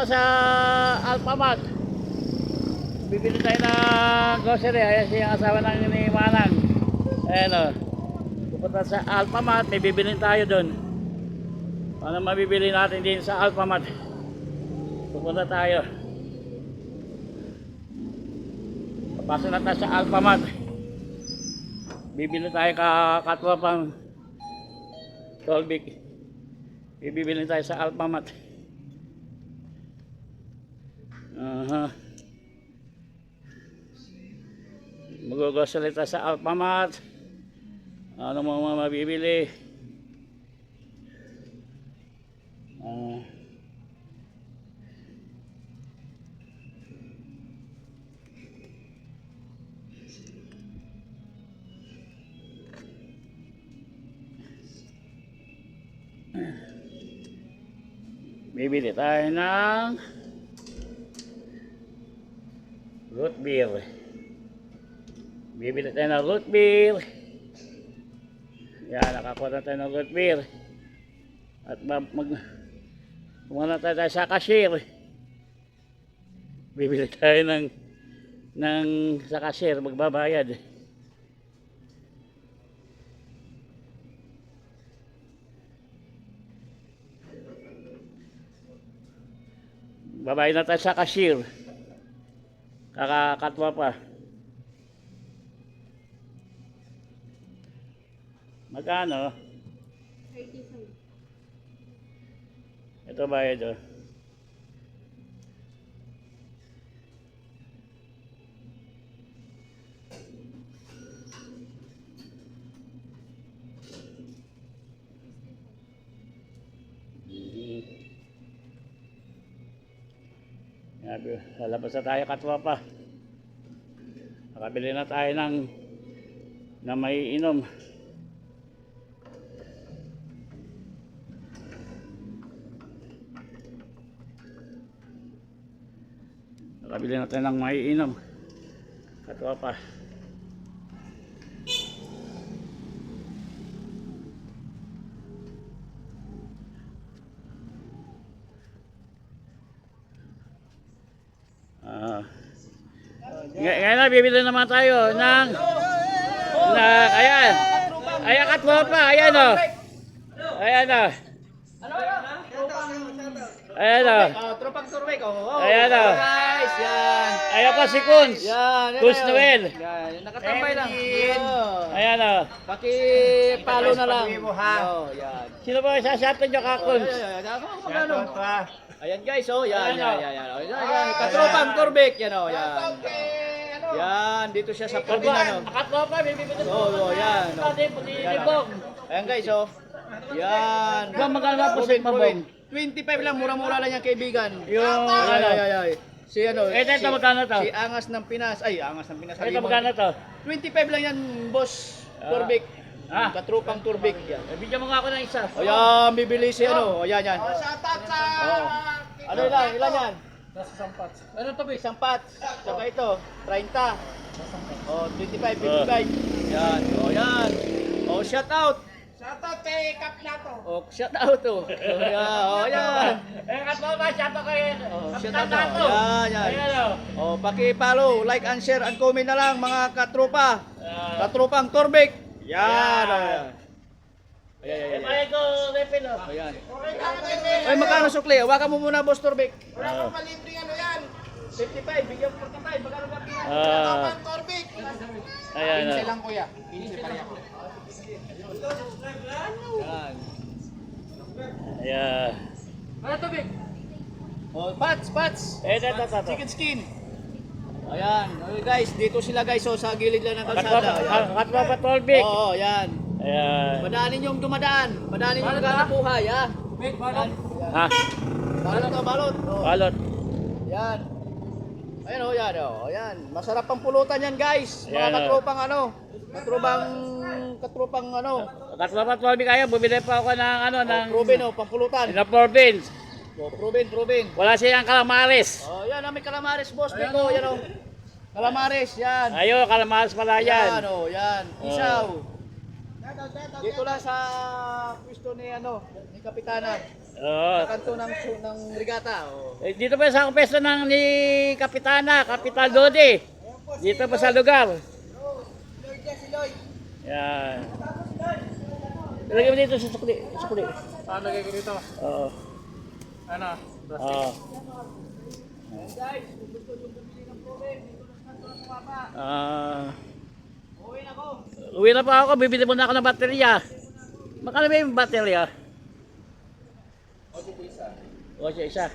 Sa Alphamart. Bibili tayo ng grocery. Ayan siya yung asawa ng ni Manang. Ayan o. Pupunta sa Alphamart. May bibili tayo doon. Ano mabibili natin din sa Alphamart? Pupunta tayo. Papasok na tayo sa Alphamart. Bibili tayo ka katwa pang Tolbik. Bibili tayo sa Alphamart. Aha. Tayo sa Alphamart. Ano mga mabibili? Ah. Bibili tayo ng root beer. Bibili tayo ng root beer. Yan, nakakuha na tayo ng root beer. At mag, kumana tayo, tayo sa cashier. Bibili tayo ng ng sa cashier, magbabayad. Babayad na tayo sa cashier. Kakakatwa pa. Magkano? 35. Ito bayad oh. Sabi, lalabas na tayo katwa pa. Nakabili na tayo ng na may inom. Nakabili na tayo ng may inom. Katwa pa. Ngayon na, bibili naman tayo ng na, ayan. Ayan, katwa pa. Ayan o. Ayan o. Ayan o. Oh, tropang turbek. Oh, oh. Ayan, oh. Guys, yan. Ayan pa si Kunz. Yan. Kunz. Noel. Yan, nakatambay lang. Oh. Ayan o. Paki-palo na lang. Oh, yan. Sino ba yung sasyatin nyo ka, Kunz? Ayan, ayan, guys, oh, yan, Ayan, yan, oh. yan. Oh. Katropang turbek, yan, oh, yan. Yan, dito siya sa Provin, ano. Katwa pa, bibili ko. Oo, oh, yan, oh. Pati, pati. Ayan guys, oh. Yan. Ba, magkano po sa Provin, mabong? Provin. 25 lang, mura-mura lang yan, kaibigan. Yung, Ay, ay, ano, ay, ay. Si ano? Eh, ito, si- magkano to? Si Angas ng Pinas. Ay, Angas ng Pinas. ito mo. magkano to? 25 lang yan, boss. Ah. Turbik. Ah. Katrupang turbik yan. Eh, Bigyan mo nga ako ng isa. O yan, bibili si ano. O yan, yan. Oh, Ano ilan? Ilan yan? Isang pats. Ano to, Isang pats. Saka ito, 30. O, 25, 55. Yan. O, yan. O, shout out. Shoutout kay Kap Nato. O, shout out. O, o yan. O, yan. Eh, to Kapitan shout out. Nato. Yan, yan. Ayan o. Paki-follow, like and share and comment na lang mga katropa. Ah, Katrupang Turbik. Yan. Yan. O, yan. Ayan, ayan, ayan. bayad ko, refill o. Ayan. Ay, magkano sukli? Hawakan mo muna, Boss Turbik. Wala kang malibre ano yan. 55, bigyan mo 45. Magkano ba kaya? Ah, Kapag Torbik. ayan o. lang kuya. Pinsi pa rin ako. Yan. Ayan. Ano Turbik? Oh, pats, pats. Eh, ito, ito, ito. Chicken skin. Ayan. Guys, dito sila guys. So, sa gilid lang ng kalsada. Ayan. katwa pa, Tolbik. Oo, yan. Ayan. Madaanin yung dumadaan. Madaanin yung gana buhay, ha? Yan. Ha? Balot to, balot. Oh. Balot. Yan. Ayan oh, yan oh. Ayan. Masarap ang pulutan yan, guys. Mga Yan, oh. katropang ano. Katropang katropang ano. Katwa pa, Tolbik kayo. Bumili pa ako ng, ano, ng... Oh, proven oh, pampulutan. ng province. Oh, proven, proven. Wala siyang calamares. Oh, yan oh, may calamares, boss. Ayan oh, yan oh. Calamares, yan. Ayo, calamares pala Yan yan. oh, yan. Isaw. Dito lang sa pwesto ni ano, ni Kapitana. Oo. Sa kanto ng, su- ng regata. Oh. Eh, dito pa sa pwesto ng ni Kapitana, Kapital Dodi. Dito pa sa lugar. Lloyd si Lloyd. Yan. Ilagay mo dito sa sukli. Sukli. Paano lagay ko dito? Oo. Ano? Oo. Ah. Uwi na pa ako, bibili muna ako ng baterya. Magkano ba yung baterya? O siya isa.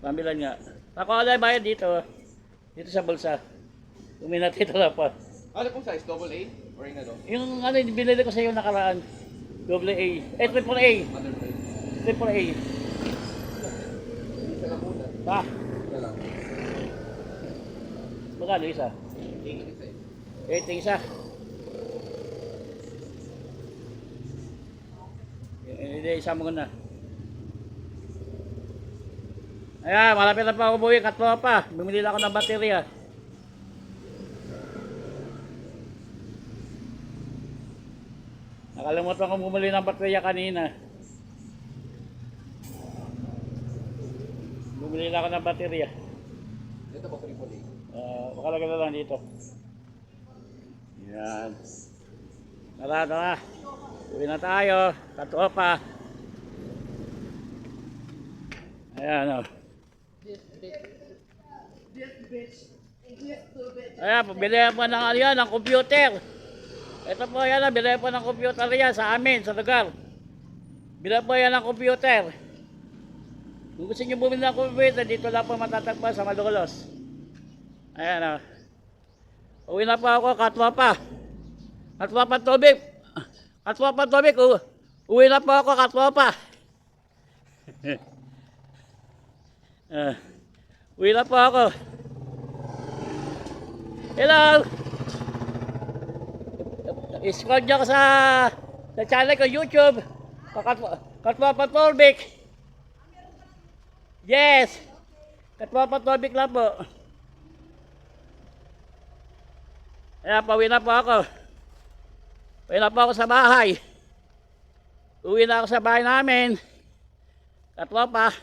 Pambilan nga. Ako ala bayad dito. Dito sa bulsa. Uminat ito na pa. Ano pong size? Double A? Or yung ano? Yung ano, binili ko sa iyo nakaraan. Double A. Eh, triple A. Triple A. Pa. Magkano isa? Eh, ito isa. Eh, Hindi, isa mo na. Ayan, malapit na pa ako buwi. Katlo pa. Bumili lang ako ng baterya. Nakalimutan ko bumili ng baterya kanina. Bumili lang ako ng baterya. Ito po, triple A. Uh, makalagay na lang dito. Yan. Tara, tara. Uwi na tayo. Katuwa pa. Ayan o. Ayan, pabili po ng ano yan, ng computer. Ito po yan, ah, bili po ng computer yan sa amin, sa lugar. Bili po yan ng computer. Kung gusto nyo bumili ng computer, dito lang po matatagpuan sa Malolos. Ayan o. Uwi na po ako, katwa pa. Katwa pa tubig. Katwa pa tubig. Uwi na po ako, katwa pa. Ah, uwi na po ako. Hello! Scroll nyo ako sa, sa channel ko YouTube. Katwa, katwa pa tubig. Yes! Katwa pa tubig lang po. Ayan, pauwi na po ako. Uwi na po ako sa bahay. Uwi na ako sa bahay namin. Katlo pa.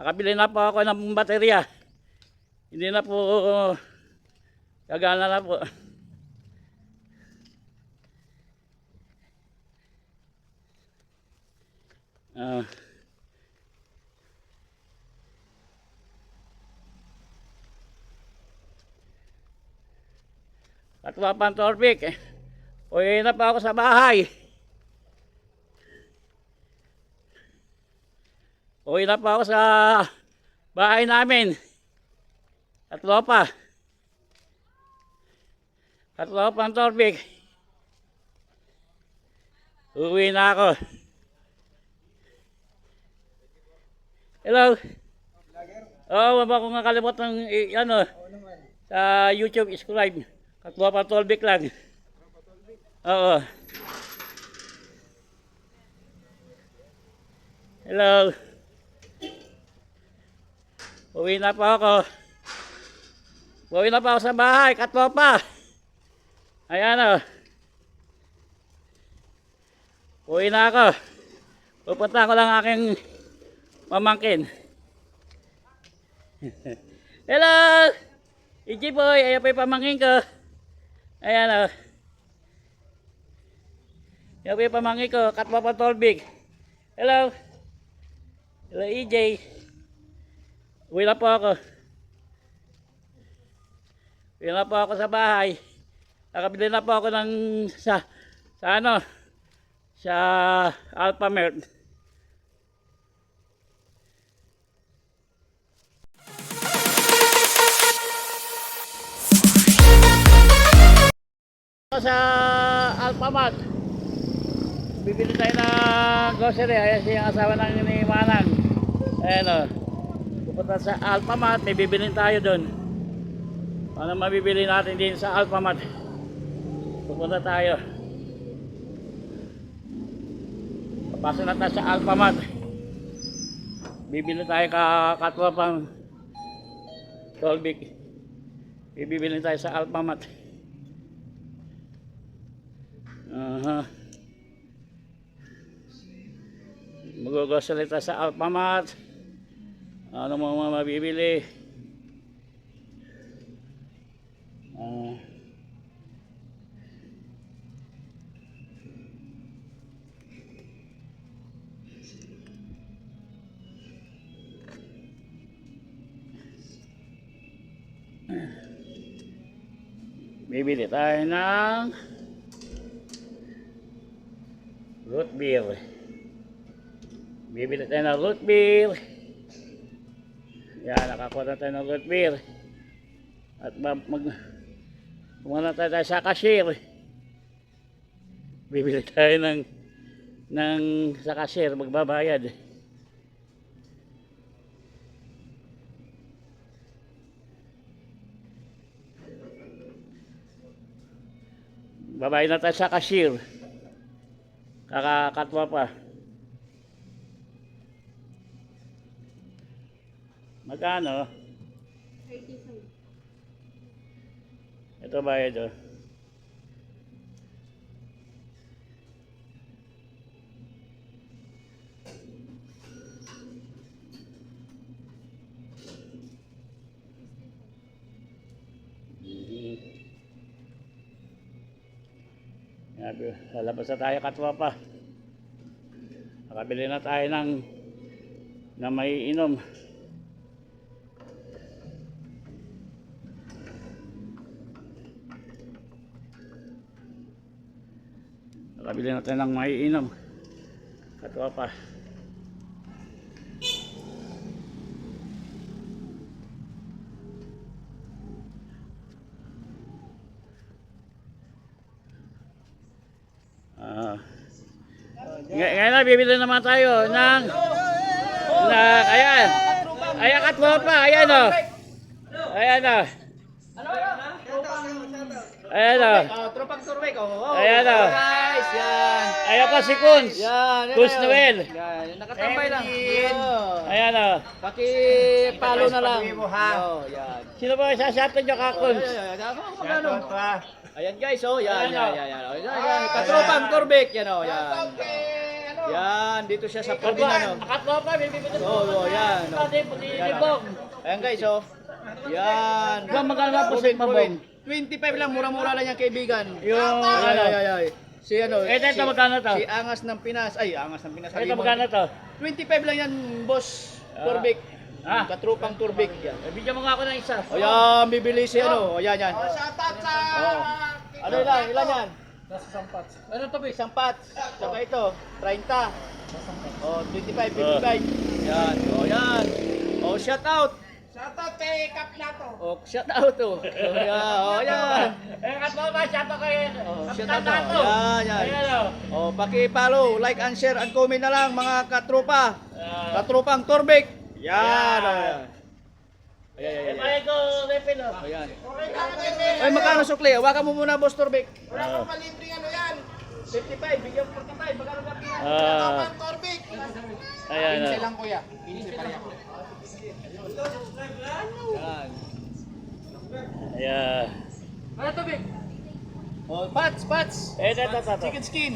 Nakabili na po ako ng baterya. Hindi na po gagana na po. Ah. Katwa Pantorbik. Uwi na pa ako sa bahay. Uwi na pa ako sa bahay namin. Katwa pa. Katwa Pantorbik. Uwi na ako. Hello. Oh, wag ako nga kalimutan i- ano, sa YouTube subscribe. Katwa pa tolbik lang. Oo. Hello. Uwi na pa ako. Uwi na pa ako sa bahay. Katwa pa. Ayan o. Uwi na ako. Pupunta ko lang aking mamangkin. Hello! Iji boy, ayan pa yung pamangkin ko. Ayan o. Ayan pa yung pamangkin ko, Katwa pa Tolbig. Hello! Hello EJ. Uwi na po ako. Uwi na po ako sa bahay. Nakabili na po ako ng sa, sa ano, sa Alphamart. sa Alphamart. Bibili tayo ng grocery. Ayan ang asawa ng ni Manang. Ayan o. Pupunta sa Alphamart. May bibilin tayo doon. Ano mabibili natin din sa Alphamart? Pupunta tayo. Papasok na tayo sa Alphamart. Bibili tayo ka katwa pang Tolbik. Bibili tayo sa Alphamart. Aha. Mag-grocery tayo sa Alphamart. Ano mo mga mabibili? Ah. Bibili tayo ng root beer. Bibili tayo ng root beer. Yan, nakakuha na tayo ng root beer. At ma- mag kumana tayo, tayo sa cashier. Bibili tayo ng ng sa cashier magbabayad. Babayad na tayo sa cashier. Kakakatwa pa. Magkano? 35. Ito oh. Mhm. Sabi, lalabas na tayo katwa pa. Nakabili na tayo ng na may inom. Nakabili na tayo ng may inom. Katwa pa. Ah. Ngay- ngayon na, bibili naman tayo ng na, ayan. Ayan katwa pa, ayan o. Ayan o. Ayan o. Ah, tropang turbek. Oh, oh. Ayan, oh. Yan. Ayan pa si Kunz. Yan. yan Kunz na. Noel. Yan, nakatambay lang. Oh. Ayan o. Paki-follow na lang. Oh, yan. Sino ba sasyatin nyo ka, Kunz? Ayan, ayan, ayan. Ayan guys, oh, yan, Ayan, yan, oh. yan, yan. Oh, yan, yan. Katropang turbek, yan, oh, yan. Yan, dito siya sa Katwa, Pabina, no. katwa pa, bibili ko. Oh, oh, yan, oh. Libog. Ayan guys, oh. Yan. Magkano nga po sa mabong? proven. 25 lang, mura-mura lang yan kaibigan. Yung, Ay, ano, ay, ay, ay. Si ano? Ito, ito, si- magkano to? Si Angas ng Pinas. Ay, Angas ng Pinas. ito Halimon. magkano to? 25 lang yan, boss. Ah. Turbik. Ah. Katrupang turbik yan. Eh, Bigyan mo nga ako ng isa. O yan, bibili si ano. O yan, yan. Shoutout sa... Oh. Ano ilan? Ilan yan? Nasa sampat. Ano to, Isang pat. Saka ito, 30. O, 25, 55. Yan. O yan. O, shout out. Shoutout kay Kap Lato. O, shout out to. O yan. O yan. Eh, katwa pa, siya to kayo. Oh, shout out to. Tato. Yan, yan. Ayan o. O, paki-follow, like and share and comment na lang mga katropa. Ah, Katrupang turbik. Yan. Yan. O yan. Ayan, ayan, eh, ayan. bayad ko, refill o. Ayan. Okay ka na Ay, magkano sukli? Hawakan mo muna, boss turbik. Wala kang palibreng ano yan. 55, bigyan mo 45. Magkano ka pina? Ah, Torbik. ayan o. lang kuya. 15 pa rin. Yan. Ayan. Ano to, Big? Oh, pats, pats. Eh, ito, ito, ito. Chicken skin.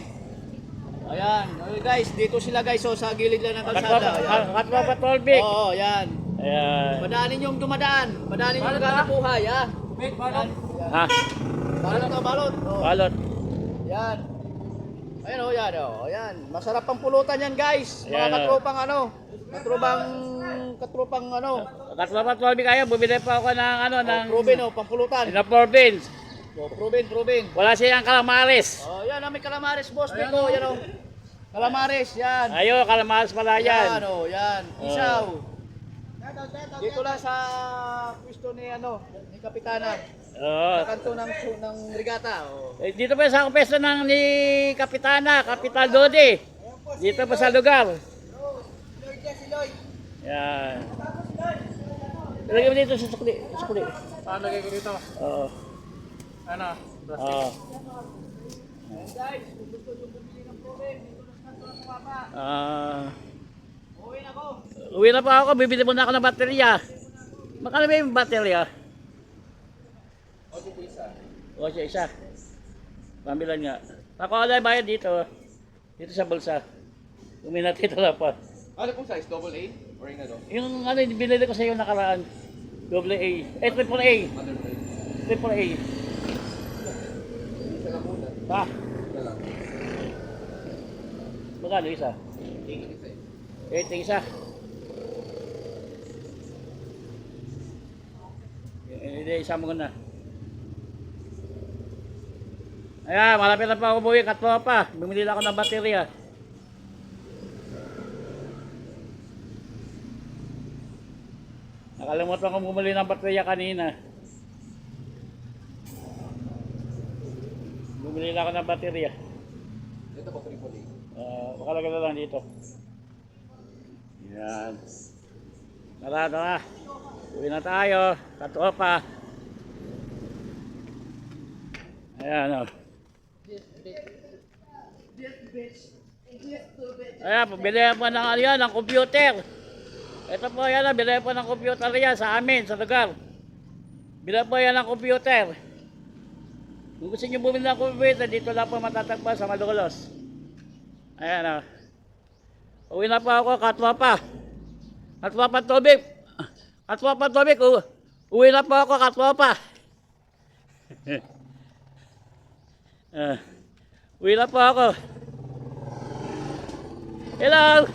Ayan. Okay, guys, dito sila guys. So, sa gilid lang ng kalsada. Ayan. katwa pa, Tolbik. Oo, yan. Ayan. Madaanin yung dumadaan. Madaanin yung ganang buhay, ha? Wait, balot. Ha? Balot to, balot. Oh, Balot. yan. Ayan, oh, yan, oh. Ayan. Masarap pang pulutan yan, guys. Mga Ayan, oh. katropang ano. Katrupang, katrupang ano. Pa, Tolbik kayo. Bumili pa ako ng ano, Oh, ng... proven, oh, pampulutan. Na beans. Oh, proven, proven. Wala siyang calamares. Oh, yan, may calamares, boss. Biko, yan, oh. Calamares, yan. Ayo, calamares pala Yan, yan. oh, yan. Isaw. Dito lang sa pwesto ni ano, ni Kapitana. Oo. Sa kanto ng ng regata. Oh. Eh, dito pa sa pwesto ng ni Kapitana, Kapital Dodi. Dito pa sa lugar. Lloyd yan si Lloyd. Yan. Ilagay mo dito sa sukli. Sukli. Ah, lagay ko dito. Oo. Ano? Oo. Ah. Uwi na ko. Uwi na pa ako, bibili muna ako ng baterya. Magkano ba yung baterya? O, siya isa. Pambilan nga. Ako wala bayad dito. Dito sa bulsa. Uminati talaga. Ano pong size? Double A? Yung ano? Binili ko sa iyo nakaraan. Double A. Eh, triple A. Triple A. Lang lang. magkano isa? Tingin isa eh. Hindi, isa mo na. Ayan, malapit na pa ako buwi, katwa pa. Bumili na ako ng baterya. Nakalimutan ko bumili ng baterya kanina. Bumili na ako ng baterya. Ito po, triple A. Uh, makalagay na lang dito. Yan. Tara, tara. Uwi na tayo. Katopa. Ayan o. Ayan, pabili po ng ano ng computer. Ito po yan, ah, bili po ng computer yan sa amin, sa lugar. Bili po yan ng computer. Kung gusto nyo bumili ng computer, dito lang po matatagpuan sa Malulos. Ayan o. Uwi na po ako, katwa pa. Katwa pa tubig. Katwa pa tubig. U- uwi na po ako, katwa pa. Ah, uwi na po ako. Hello!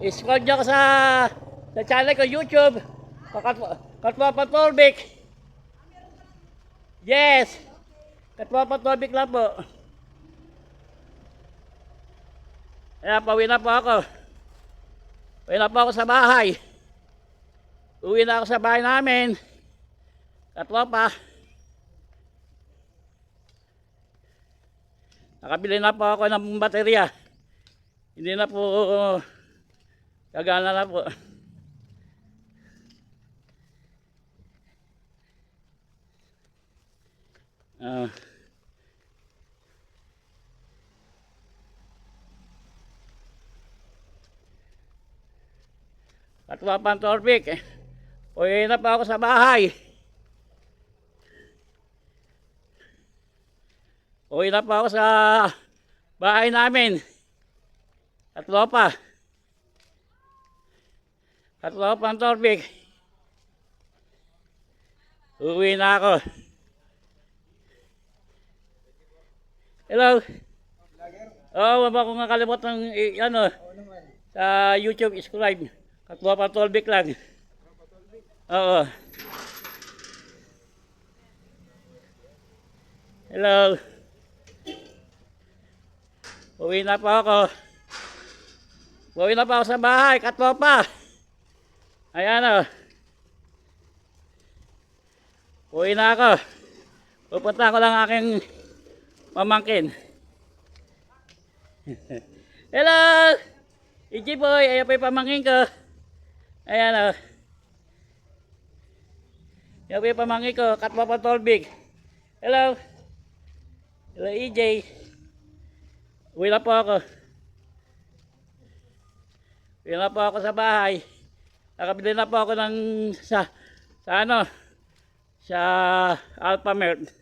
I-scroll nyo ako sa, sa channel ko, YouTube. Katwa, katwa pa tubig. Yes! Katwa pa tubig lang po. Kaya pauwi na po ako. Pauwi na po ako sa bahay. Uwi na ako sa bahay namin. Katwa pa. Nakabili na po ako ng baterya. Hindi na po gagana na po. Ah. Katwa Pantorbik. Uwi na pa ako sa bahay. Uwi na pa ako sa bahay namin. Katwa pa. Katwa Pantorbik. Uwi na ako. Hello. Oo, oh, wag ko nga kalimutan i- ano, sa YouTube, subscribe. Katwa pa Tolbik lang. Oo. Hello. Uwi na pa ako. Uwi na pa ako sa bahay. Katwa pa. Ayan o. Uwi na ako. Pupunta ko lang aking pamangkin. Hello! Iji boy, ayan pa yung pamangkin ko. Ayan o. Ayan pa yung pamangkin ko, Katwa pa Tolbig. Hello! Hello EJ. Uwi na po ako. Uwi na po ako sa bahay. Nakabili na po ako ng sa, sa ano, sa Alphamart.